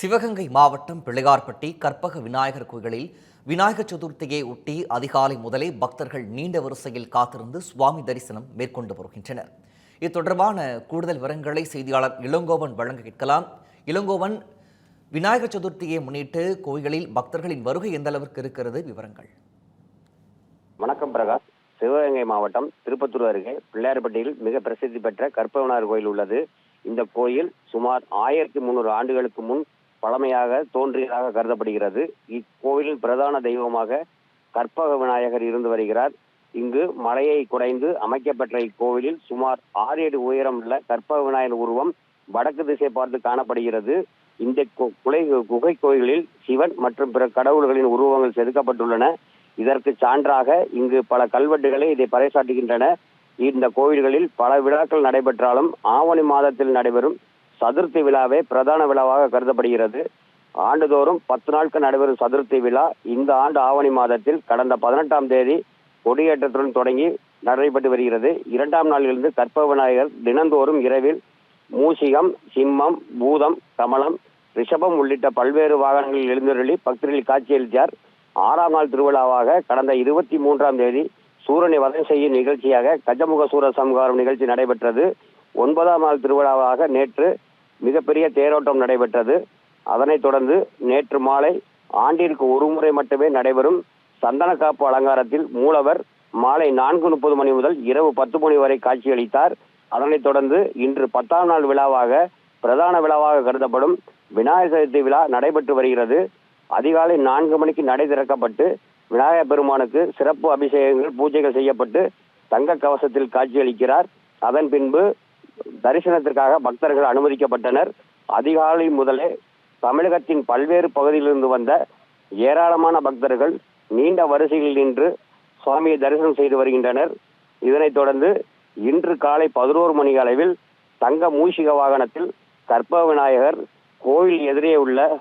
சிவகங்கை மாவட்டம் பிள்ளையார்பட்டி கற்பக விநாயகர் கோயிலில் விநாயகர் சதுர்த்தியை ஒட்டி அதிகாலை முதலே பக்தர்கள் நீண்ட வரிசையில் காத்திருந்து சுவாமி தரிசனம் மேற்கொண்டு வருகின்றனர். இது தொடர்பான கூடுதல் விவரங்களை செய்தியாளர் இளங்கோவன் வழங்க கேட்கலாம். இளங்கோவன் விநாயகர் சதுர்த்தியை முன்னிட்டு கோயிலில் பக்தர்களின் வருகை எந்த அளவிற்கு இருக்கிறது? விவரங்கள். வணக்கம் பிரகாஷ். சிவகங்கை மாவட்டம் திருப்பத்தூர் அருகே பிள்ளையார்பட்டியில் மிக பிரசித்தி பெற்ற கற்பவனார் கோயில் உள்ளது. இந்த கோயில் சுமார் ஆயிரத்தி முன்னூறு ஆண்டுகளுக்கு முன் பழமையாக தோன்றியதாக கருதப்படுகிறது. இக்கோயிலின் பிரதான தெய்வமாக கற்பக விநாயகர் இருந்து வருகிறார். இங்கு மலையை குடைந்து அமைக்கப்பெற்ற இக்கோவிலில் சுமார் ஆறு அடி உயரம் உள்ள கற்பக விநாயகர் உருவம் வடக்கு திசை பார்த்து காணப்படுகிறது. இந்த கு- குலை குகை கோயில்களில் சிவன் மற்றும் பிற கடவுள்களின் உருவங்கள் செதுக்கப்பட்டுள்ளன. இதற்கு சான்றாக இங்கு பல கல்வெட்டுகளை இதை பறைசாட்டுகின்றன இந்த கோயில்களில் பல விழாக்கள் நடைபெற்றாலும் ஆவணி மாதத்தில் நடைபெறும் சதுர்த்தி விழாவே பிரதான விழாவாக கருதப்படுகிறது. ஆண்டுதோறும் பத்து நாட்கள் நடைபெறும் சதுர்த்தி விழா. இந்த ஆண்டு ஆவணி மாதத்தில் கடந்த பதினெட்டாம் தேதி கொடியேற்றத்துடன் தொடங்கி நடைபெற்று வருகிறது. இரண்டாம் நாளிலிருந்து கற்பக விநாயகர் தினந்தோறும் இரவில் மூசிகம் சிம்மம் பூதம் கமலம் ரிஷபம் உள்ளிட்ட பல்வேறு வாகனங்களில் எழுந்தருளி பக்தர்கள் காட்சியளித்தார். ஆறாம் நாள் திருவிழாவாக கடந்த இருபத்தி மூன்றாம் தேதி சூரனை வதம் செய்யும் நிகழ்ச்சியாக கஜமுக சூர சம்ஹாரம் நிகழ்ச்சி நடைபெற்றது. ஒன்பதாம் நாள் திருவிழாவாக நேற்று மிகப்பெரிய தேரோட்டம் நடைபெற்றது. அதனைத் தொடர்ந்து நேற்று மாலை ஆண்டிற்கு ஒரு முறை மட்டுமே நடைபெறும் சந்தன காப்பு அலங்காரத்தில் மூலவர் மாலை நான்கு முப்பது மணி முதல் இரவு பத்து மணி வரை காட்சியளித்தார். அதனைத் தொடர்ந்து இன்று பத்தாம் நாள் விழாவாக பிரதான விழாவாக கருதப்படும் விநாயகர் சதுர்த்தி விழா நடைபெற்று வருகிறது. அதிகாலை நான்கு மணிக்கு நடை திறக்கப்பட்டு விநாயகர் பெருமானுக்கு சிறப்பு அபிஷேகங்கள் பூஜைகள் செய்யப்பட்டு தங்க கவசத்தில் காட்சியளிக்கிறார். அதன் பின்பு தரிசனத்திற்காக பக்தர்கள் அனுமதிக்கப்பட்டனர். அதிகாலை முதலே தமிழகத்தின் பல்வேறு பகுதியிலிருந்து வந்த ஏராளமான பக்தர்கள் நீண்ட வரிசையில் நின்று சுவாமியை தரிசனம் செய்து வருகின்றனர். இதனைத் தொடர்ந்து இன்று காலை பதினோரு மணி அளவில் தங்க மூஷிக வாகனத்தில் கற்ப விநாயகர் கோயில் எதிரே உள்ள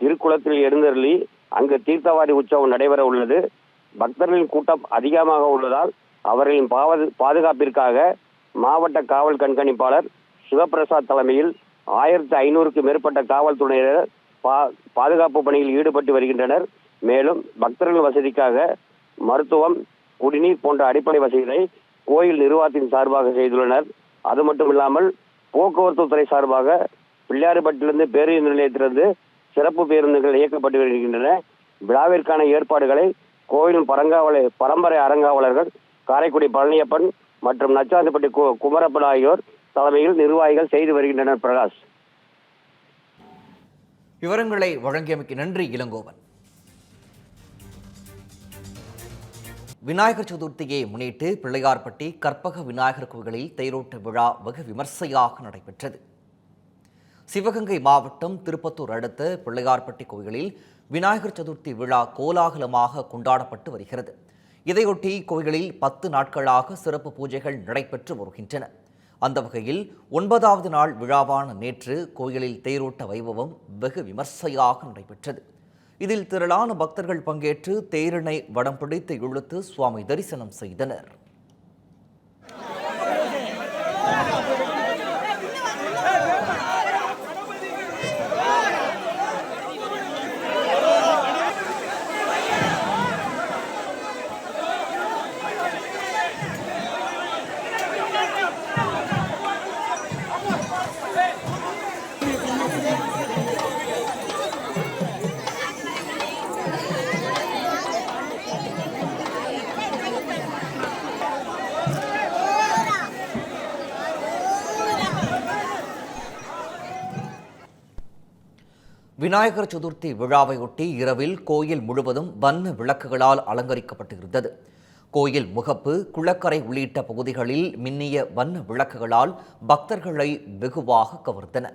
திருக்குளத்தில் எழுந்தருளி அங்கு தீர்த்தவாரி உற்சவம் நடைபெற உள்ளது. பக்தர்களின் கூட்டம் அதிகமாக உள்ளதால் அவர்களின் பாவது பாதுகாப்பிற்காக மாவட்ட காவல் கண்காணிப்பாளர் சிவபிரசாத் தலைமையில் ஆயிரத்தி ஐநூறுக்கு மேற்பட்ட காவல்துறையினர் பா பாதுகாப்பு பணியில் ஈடுபட்டு வருகின்றனர். மேலும் பக்தர்கள் வசதிக்காக மருத்துவம் குடிநீர் போன்ற அடிப்படை வசதிகளை கோயில் நிர்வாகத்தின் சார்பாக செய்துள்ளனர். அது மட்டும் இல்லாமல் போக்குவரத்து துறை சார்பாக பிள்ளையாறுபட்டிலிருந்து பேருந்து நிலையத்திலிருந்து சிறப்பு பேருந்துகள் இயக்கப்பட்டு வருகின்றன. விழாவிற்கான ஏற்பாடுகளை கோயிலின் பரங்காவலை பரம்பரை அறங்காவலர்கள் காரைக்குடி பழனியப்பன் மற்றும் நச்சாந்தப்பட்டி கு- குமரப்பன் ஆகியோர் தலைமையில் நிர்வாகிகள் செய்து வருகின்றனர் பிரகாஷ். விவரங்களை வழங்கியமைக்கு நன்றி இளங்கோவன். விநாயகர் சதுர்த்தியை முன்னிட்டு பிள்ளையார்பட்டி கற்பக விநாயகர் கோவிலில் தேரோட்ட விழா வெகு விமர்சையாக நடைபெற்றது. சிவகங்கை மாவட்டம் திருப்பத்தூர் அடுத்த பிள்ளையார்பட்டி கோயிலில் விநாயகர் சதுர்த்தி விழா கோலாகலமாக கொண்டாடப்பட்டு வருகிறது. இதையொட்டி கோயிலில் பத்து நாட்களாக சிறப்பு பூஜைகள் நடைபெற்று வருகின்றன. அந்த வகையில் ஒன்பதாவது நாள் விழாவான நேற்று கோயிலில் தேரோட்ட வைபவம் வெகு விமர்சையாக நடைபெற்றது. இதில் திரளான பக்தர்கள் பங்கேற்று தேரினை வடம் பிடித்து இழுத்து சுவாமி தரிசனம் செய்தனர். விநாயகர் சதுர்த்தி விழாவையொட்டி இரவில் கோயில் முழுவதும் வண்ண விளக்குகளால் அலங்கரிக்கப்பட்டிருந்தது. கோயில் முகப்பு குளக்கரை உள்ளிட்ட பகுதிகளில் மின்னிய வண்ண விளக்குகளால் பக்தர்களை வெகுவாக கவர்ந்தன.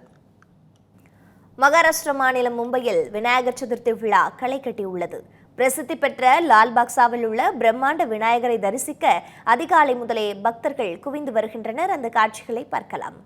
மகாராஷ்டிர மாநிலம் மும்பையில் விநாயகர் சதுர்த்தி விழா களை கட்டியுள்ளது. பிரசித்தி பெற்ற லால்பாக்சாவில் உள்ள பிரம்மாண்ட விநாயகரை தரிசிக்க அதிகாலை முதலே பக்தர்கள் குவிந்து வருகின்றனர். அந்த காட்சிகளை பார்க்கலாம்.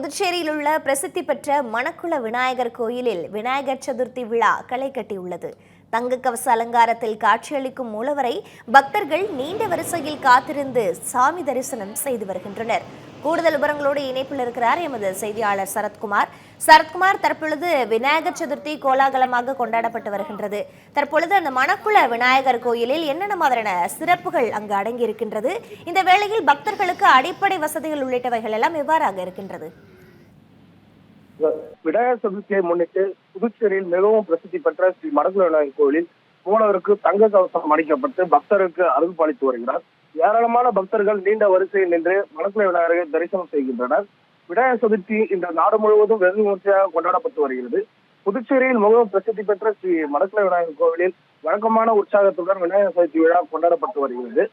புதுச்சேரியில் உள்ள பிரசித்தி பெற்ற மணக்குள விநாயகர் கோயிலில் விநாயகர் சதுர்த்தி விழா களை கட்டியுள்ளது. தங்க கவச அலங்காரத்தில் காட்சியளிக்கும் மூலவரை பக்தர்கள் நீண்ட வரிசையில் காத்திருந்து சாமி தரிசனம் செய்து வருகின்றனர். கூடுதல் விவரங்களோடு இணைப்பில் இருக்கிறார் எமது செய்தியாளர் சரத்குமார். சரத்குமார் தற்பொழுது விநாயகர் சதுர்த்தி கோலாகலமாக கொண்டாடப்பட்டு வருகின்றது. தற்பொழுது அந்த மணக்குள விநாயகர் கோயிலில் என்னென்ன மாதிரியான சிறப்புகள் அங்கு அடங்கி இருக்கின்றது இந்த வேளையில் பக்தர்களுக்கு அடிப்படை வசதிகள் உள்ளிட்டவைகள் எல்லாம் எவ்வாறாக இருக்கின்றது? விநாயகர் சதுர்த்தியை முன்னிட்டு புதுச்சேரியில் மிகவும் பிரசித்தி பெற்ற ஸ்ரீ மடகுல விநாயகர் கோவிலில் மூலவருக்கு தங்க கவசம் அணிக்கப்பட்டு பக்தருக்கு அருள் பாலித்து வருகிறார். ஏராளமான பக்தர்கள் நீண்ட வரிசையில் நின்று மடகுல விநாயகரை தரிசனம் செய்கின்றனர். விநாயகர் சதுர்த்தி இந்த நாடு முழுவதும் வெகு விமர்சையாக கொண்டாடப்பட்டு வருகிறது. புதுச்சேரியில் மிகவும் பிரசித்தி பெற்ற ஸ்ரீ மடக்குல விநாயகர் கோவிலில் வழக்கமான உற்சாகத்துடன் விநாயகர் சதுர்த்தி விழா கொண்டாடப்பட்டு வருகிறது.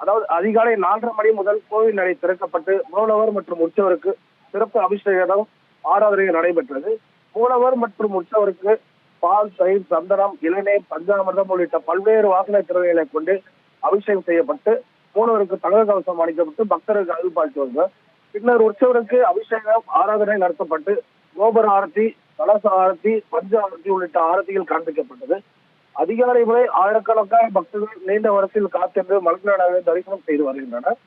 அதாவது அதிகாலை நாலரை மணி முதல் கோவில் நடை திறக்கப்பட்டு மூலவர் மற்றும் உற்சவருக்கு சிறப்பு அபிஷேகம் ஆராதனை நடைபெற்றது. மூலவர் மற்றும் உற்சவருக்கு பால் தயிர் சந்தனம் இளநீர் பஞ்சாமிர்தம் உள்ளிட்ட பல்வேறு வாசனை திறமைகளை கொண்டு அபிஷேகம் செய்யப்பட்டு மூலவருக்கு தங்க கவசம் அளிக்கப்பட்டு பக்தருக்கு அருள் பாலித்து வந்தார் பின்னர் உற்சவருக்கு அபிஷேகம் ஆராதனை நடத்தப்பட்டு கோபுர ஆரத்தி கலச ஆரத்தி பஞ்ச ஆரத்தி உள்ளிட்ட ஆரத்திகள் காண்பிக்கப்பட்டது. அதிகாலை முறை ஆயிரக்கணக்கான பக்தர்கள் நீண்ட வரிசையில் காத்திருந்து மலர்நாடாக தரிசனம் செய்து வருகின்றனர்.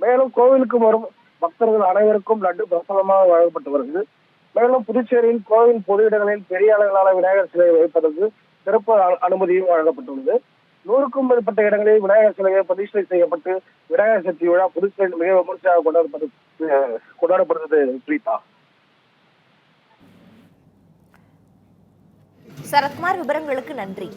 மேலும் கோவிலுக்கு வரும் பக்தர்கள் அனைவருக்கும் லட்டு பிரசாதமாக வழங்கப்பட்டு வருகிறது. மேலும் புதுச்சேரியில் கோவில் பொது இடங்களில் பெரிய அளவிலான விநாயகர் சிலை வைப்பதற்கு சிறப்பு அனுமதியும் வழங்கப்பட்டுள்ளது. நூறுக்கும் மேற்பட்ட இடங்களில் விநாயகர் சிலைகள் பிரதிஷ்டை செய்யப்பட்டு விநாயகர் சதுர்த்தி விழா புதுச்சேரியில் மிக விமர்சையாக கொண்டாடப்பட்டு கொண்டாடப்படுகிறது பிரீதா. சரத்குமார் விவரங்களுக்கு நன்றி.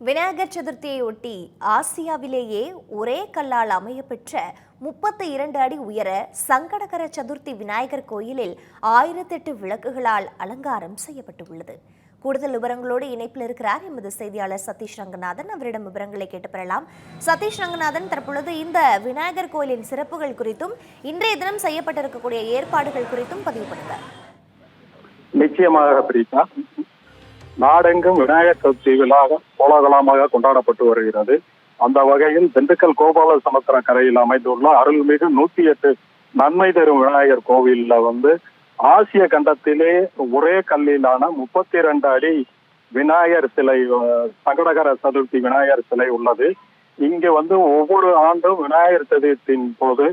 விநாயகர் சதுர்த்தியை ஒட்டி ஆசியாவிலேயே ஒரே கல்லால் அமையப்பெற்ற முப்பத்தி இரண்டு அடி உயர சங்கடகர சதுர்த்தி விநாயகர் கோயிலில் ஆயிரத்தெட்டு விளக்குகளால் அலங்காரம் செய்யப்பட்டுள்ளது. கூடுதல் விவரங்களோடு இணைப்பில் இருக்கிறார் எமது செய்தியாளர் சதீஷ் ரங்கநாதன். அவரிடம் விவரங்களை கேட்டு பெறலாம். சதீஷ் ரங்கநாதன் தற்பொழுது இந்த விநாயகர் கோயிலின் சிறப்புகள் குறித்தும் இன்றைய தினம் செய்யப்பட்டிருக்கக்கூடிய ஏற்பாடுகள் குறித்தும் பதிவு பண்ணுங்க. நிச்சயமாக பிரீதா. நாடெங்கும் விநாயகர் சதுர்த்தி விழாவும் கோலாகலமாக கொண்டாடப்பட்டு வருகிறது. அந்த வகையில் திண்டுக்கல் கோபால சமுத்திர கரையில் அமைந்துள்ள அருள்மிகு நூத்தி எட்டு நன்மை தரும் விநாயகர் கோவில்ல வந்து ஆசிய கண்டத்திலே ஒரே கல்லிலான முப்பத்தி இரண்டு அடி விநாயகர் சிலை சங்கடகர சதுர்த்தி விநாயகர் சிலை உள்ளது. இங்கு வந்து ஒவ்வொரு ஆண்டும் விநாயகர் சதுர்த்தியின் போது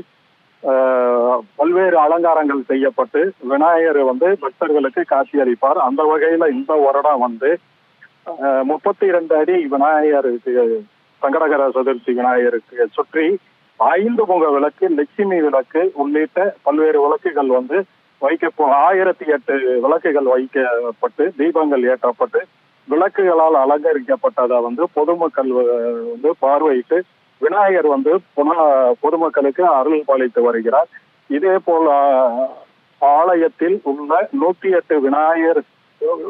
பல்வேறு அலங்காரங்கள் செய்யப்பட்டு விநாயகர் வந்து பக்தர்களுக்கு காட்சியளிப்பார். அந்த வகையில இந்த வருடம் வந்து முப்பத்தி இரண்டு அடி விநாயகர் சங்கடகர சதுர்த்தி விநாயகருக்கு சுற்றி ஐந்து முக விளக்கு லட்சுமி விளக்கு உள்ளிட்ட பல்வேறு விளக்குகள் வந்து வைக்க ஆயிரத்தி எட்டு விளக்குகள் வைக்கப்பட்டு தீபங்கள் ஏற்றப்பட்டு விளக்குகளால் அலங்கரிக்கப்பட்டதை வந்து பொதுமக்கள் வந்து பார்வையிட்டு விநாயகர் வந்து புன பொதுமக்களுக்கு அருள் பாலித்து வருகிறார். இதே போல் ஆலயத்தில் உள்ள நூத்தி எட்டு விநாயகர்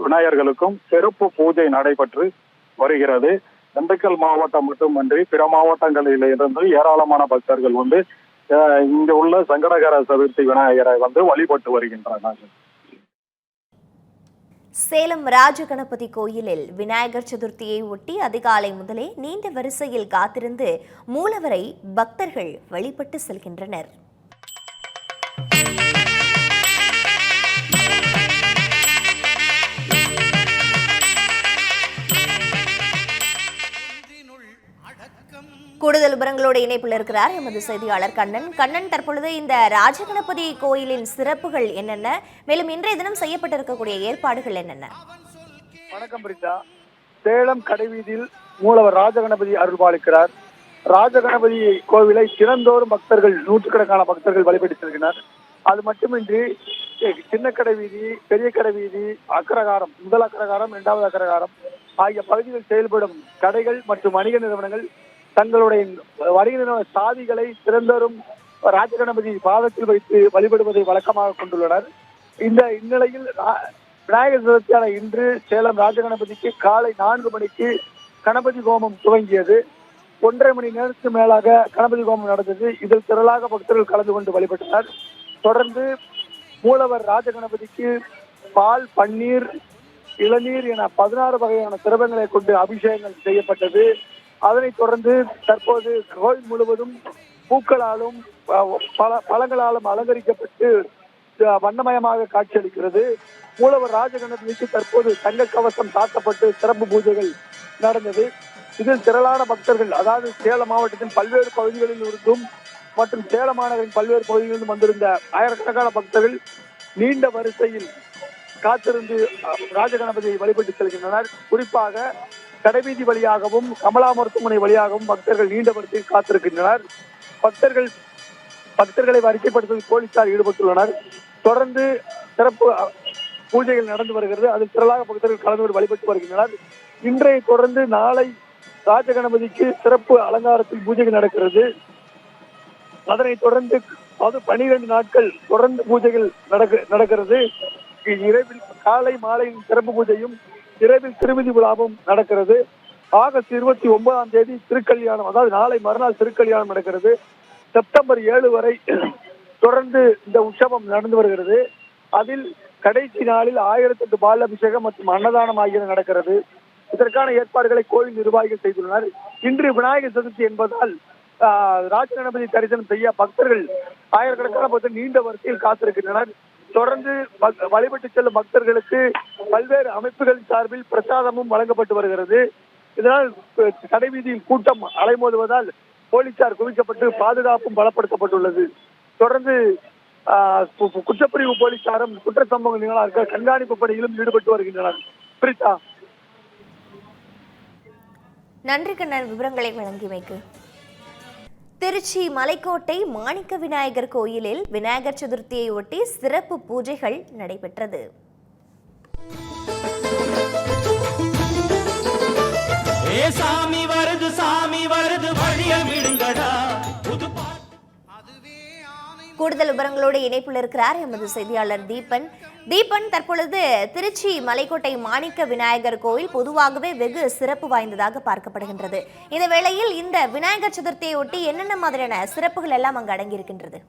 விநாயகர்களுக்கும் சிறப்பு பூஜை நடைபெற்று வருகிறது. திண்டுக்கல் மாவட்டம் மட்டுமன்றி பிற மாவட்டங்களில் இருந்து ஏராளமான பக்தர்கள் வந்து ஆஹ், இங்க உள்ள சங்கடகர சதுர்த்தி விநாயகரை வந்து வழிபட்டு வருகின்றனர் சேலம் ராஜகணபதி கோயிலில் விநாயகர் சதுர்த்தியை ஒட்டி அதிகாலை முதலே நீண்ட வரிசையில் காத்திருந்து மூலவரை பக்தர்கள் வழிபட்டு செல்கின்றனர். கூடுதல் விவரங்களோடு இணைப்பில் இருக்கிறார் எமது செய்தியாளர் கண்ணன். கண்ணன் தற்பொழுது இந்த ராஜகணபதி கோயிலின் சிறப்புகள் என்னென்ன? மேலும் இன்றைய தினம் செய்யப்பட்டிருக்கக்கூடிய ஏற்பாடுகள் என்னென்ன? வணக்கம் பிரிதா. சேலம் கடைவீதியில் மூலவர் ராஜகணபதி அருள்பாலிக்கிறார். ராஜகணபதி கோவிலை தினந்தோறும் பக்தர்கள் நூற்றுக்கணக்கான பக்தர்கள் வழிபட்டு செல்கிறார் அது மட்டுமின்றி சின்ன கடை வீதி பெரிய கடை வீதி அக்ரகாரம் முதல் அக்ரகாரம் இரண்டாவது அக்ரகாரம் ஆகிய பகுதிகளில் செயல்படும் கடைகள் மற்றும் வணிக நிறுவனங்கள் தங்களுடைய வருகின்ற சாதிகளை திறந்தரும் ராஜகணபதி பாதத்தில் வைத்து வழிபடுவதை வழக்கமாக கொண்டுள்ளனர். இந்த இந்நிலையில் விநாயகர் சதுர்த்தியான இன்று சேலம் ராஜகணபதிக்கு காலை நான்கு மணிக்கு கணபதி ஹோமம் துவங்கியது. ஒன்றரை மணி நேரத்துக்கு மேலாக கணபதி ஹோமம் நடந்தது. இதில் திரளாக பக்தர்கள் கலந்து கொண்டு வழிபட்டனர். தொடர்ந்து மூலவர் ராஜகணபதிக்கு பால் பன்னீர் இளநீர் என பதினாறு வகையான திரவங்களை கொண்டு அபிஷேகங்கள் செய்யப்பட்டது. அதனைத் தொடர்ந்து தற்போது கோயில் முழுவதும் பூக்களாலும் பல பழங்களாலும் அலங்கரிக்கப்பட்டு வண்ணமயமாக காட்சியளிக்கிறது. மூலவர் ராஜகணத்திற்கு தற்போது தங்க கவசம் சாத்தப்பட்டு சிறப்பு பூஜைகள் நடந்தது. இதில் திரளான பக்தர்கள் அதாவது சேலம் மாவட்டத்தின் பல்வேறு பகுதிகளில் இருந்தும் மற்றும் சேலம் மாநகரின் பல்வேறு பகுதிகளிலும் வந்திருந்த ஆயிரக்கணக்கான பக்தர்கள் நீண்ட வரிசையில் காத்திருந்து ராஜகணபதியை வழிபட்டு செல்கின்றனர். குறிப்பாக கடைவீதி வழியாகவும் கமலா மருத்துவமனை வழியாகவும் பக்தர்கள் நீண்ட வரிசையில் காத்திருக்கின்றனர். பக்தர்கள் பக்தர்களை வரிசைப்படுத்துவதில் போலீசார் ஈடுபட்டுள்ளனர். தொடர்ந்து சிறப்பு அஹ், பூஜைகள் நடந்து வருகிறது. அதில் திரளாக பக்தர்கள் கலந்து கொண்டு வழிபட்டு வருகின்றனர். இன்றைய தொடர்ந்து நாளை ராஜகணபதிக்கு சிறப்பு அலங்காரத்தில் பூஜைகள் நடக்கிறது. அதனைத் தொடர்ந்து அது பனிரெண்டு நாட்கள் தொடர்ந்து பூஜைகள் நடக்க நடக்கிறது. இரவில் காலை மாலை சிறப்பு பூஜையும் இரவில் திருவிதி விழாவும் நடக்கிறது. ஆகஸ்ட் இருபத்தி ஒன்பதாம் தேதி திருக்கல்யாணம் அதாவது நாளை மறுநாள் திருக்கல்யாணம் நடக்கிறது. செப்டம்பர் ஏழு வரை தொடர்ந்து இந்த உற்சவம் நடந்து வருகிறது. அதில் கடைசி நாளில் ஆயிரத்தி எட்டு பால் அபிஷேகம் மற்றும் அன்னதானம் ஆகியன நடக்கிறது. இதற்கான ஏற்பாடுகளை கோயில் நிர்வாகிகள் செய்துள்ளனர். இன்று விநாயகர் சதுர்த்தி என்பதால் ஆஹ், ராஜ கணபதி தரிசனம் செய்ய பக்தர்கள் ஆயிரக்கணக்கான பக்தர்கள் நீண்ட வரிசையில் காத்திருக்கின்றனர். தொடர்ந்து வழிபட்டு செல்லும் பக்தர்களுக்கு பல்வேறு அமைப்புகள் சார்பில் பிரசாதமும் வழங்கப்பட்டு வருகிறது. இதனால் கடைவீதியில் கூட்டம் அலைமோதுவதால் போலீசார் குவிக்கப்பட்டு பாதுகாப்பும் பலப்படுத்தப்பட்டுள்ளது. தொடர்ந்து ஆஹ், குற்றப்பிரிவு போலீசாரும் குற்ற சம்பவங்கள் நிகழாக கண்காணிப்பு பணியிலும் ஈடுபட்டு வருகின்றனர். பிரித்தா. நன்றி கண்ணன். விவரங்களை வழங்கியமைக்கு. திருச்சி மலைக்கோட்டை மாணிக்க விநாயகர் கோயிலில் விநாயகர் சதுர்த்தியை ஒட்டி சிறப்பு பூஜைகள் நடைபெற்றது. ஏசா! கூடுதல் விவரங்களோடு இணைப்பில் இருக்கிறார் எமது செய்தியாளர் தீபன். தீபன் தற்பொழுது திருச்சி மலைக்கோட்டை மாணிக்க விநாயகர் கோயில் பொதுவாகவே வெகு சிறப்பு வாய்ந்ததாக பார்க்கப்படுகின்றது. இந்த வேளையில் இந்த விநாயகர் சதுர்த்தியை ஒட்டி என்னென்ன மாதிரியான சிறப்புகள் எல்லாம் அங்கு அடங்கியிருக்கின்றது?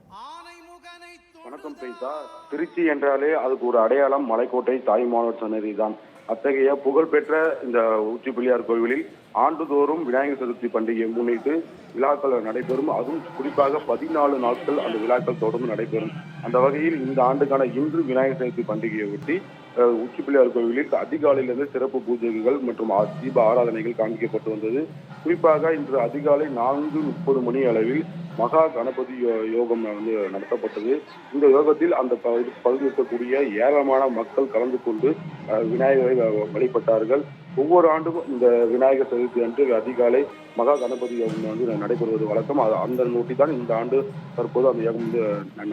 வணக்கம் பிரிதா. திருச்சி என்றாலே அதுக்கு ஒரு அடையாளம் மலைக்கோட்டை தாய்மானவர் சன்னதி தான் அத்தகைய புகழ்பெற்ற இந்த உச்சி பிள்ளையார் கோவிலில் ஆண்டுதோறும் விநாயகர் சதுர்த்தி பண்டிகையை முன்னிட்டு விழாக்கள் நடைபெறும். அதுவும் குறிப்பாக பதினாலு நாட்கள் அந்த விழாக்கள் தொடர்ந்து நடைபெறும். அந்த வகையில் இந்த ஆண்டுக்கான இன்று விநாயகர் சதுர்த்தி பண்டிகையை ஒட்டி உச்சி பிள்ளையார் கோவிலில் அதிகாலையிலிருந்து சிறப்பு பூஜைகள் மற்றும் ஆ- தீப ஆராதனைகள் காண்பிக்கப்பட்டு வந்தது. குறிப்பாக இன்று அதிகாலை நான்கு முப்பது மணி அளவில் மகா கணபதி யோ- யோகம் வந்து நடத்தப்பட்டது. இந்த யோகத்தில் அந்த பகுதி பகுதியில் இருக்கக்கூடிய ஏராளமான மக்கள் கலந்து கொண்டு விநாயகரை வ- வழிபட்டார்கள். ஒவ்வொரு ஆண்டும் இந்த விநாயகர் சதுர்த்தி அன்று அதிகாலை மகா கணபதி யோகம் வந்து நடைபெறுவது வழக்கம். அது அந்த நோட்டி தான் இந்த ஆண்டு தற்போது அந்த யோகம் வந்து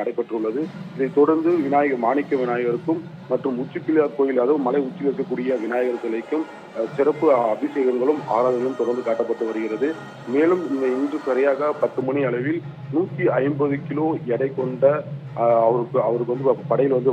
நடைபெற்றுள்ளது. இதைத் தொடர்ந்து விநாயகர் மாணிக்க விநாயகருக்கும் மற்றும் உச்சிப்பிள்ளையார் கோயில் அதுவும் மலை உச்சியில் இருக்கக்கூடிய விநாயகர் சிலைக்கும் சிறப்பு அபிஷேகங்களும் ஆராதனையும் தொடர்ந்து காட்டப்பட்டு வருகிறது. மேலும் இந்த இன்று சரியாக பத்து மணி அளவில் நூற்றி ஐம்பது கிலோ எடை கொண்ட அவருக்கு அவருக்கு வந்து படையில் வந்து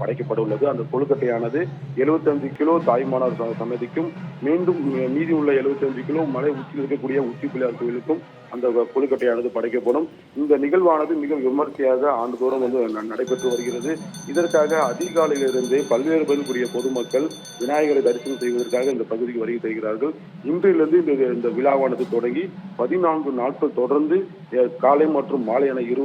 படைக்கப்பட உள்ளது அந்த கொழுக்கட்டையானது 75 கிலோ தாய்மானார் சமதிக்கும் மீண்டும் மீதி உள்ள 75 கிலோ மலை உச்சியில் இருக்கக்கூடிய உச்சி பிள்ளையார் கோயிலுக்கும் அந்த கொழுக்கட்டையானது படைக்கப்படும். இந்த நிகழ்வானது மிக விமர்சையாக ஆண்டுதோறும் வந்து ந- நடைபெற்று வருகிறது. இதற்காக அதிகாலையிலிருந்தே பல்வேறு பகுதிக்குரிய பொதுமக்கள் விநாயகரை தரிசனம் செய்வதற்காக இந்த பகுதிக்கு வருகை தருகிறார்கள். இன்றிலிருந்து இந்த இந்த விழாவானது தொடங்கி பதினான்கு நாட்கள் தொடர்ந்து காலை மற்றும் மாலை என இரு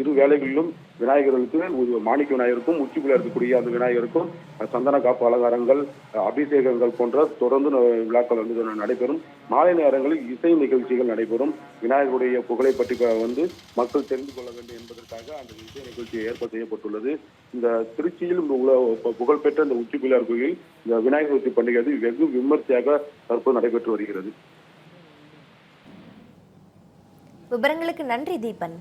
இரு வேளைகளிலும் விநாயகர்களுக்கு மாணிக்க விநாயகருக்கும் உச்சிக்குள்ள இருக்கக்கூடிய அந்த விநாயகருக்கும் சந்தன காப்பு அலங்காரங்கள் அபிஷேகங்கள் போன்ற தொடர்ந்து விழாக்கள் வந்து நடைபெறும். மாலை நேரங்களில் இசை நிகழ்ச்சிகள் நடைபெறும். விநாயகருடைய புகழை பற்றி வந்து மக்கள் தெரிந்து கொள்ள வேண்டும் என்பதற்காக அந்த இசை நிகழ்ச்சி ஏற்பாடு செய்யப்பட்டுள்ளது. இந்த திருச்சியில் புகழ்பெற்ற இந்த உச்சி பிள்ளையார் கோயில் இந்த விநாயகர் சதுர்த்தி பண்டிகை வெகு விமர்சையாக தற்போது நடைபெற்று வருகிறது. விவரங்களுக்கு நன்றி தீபன்.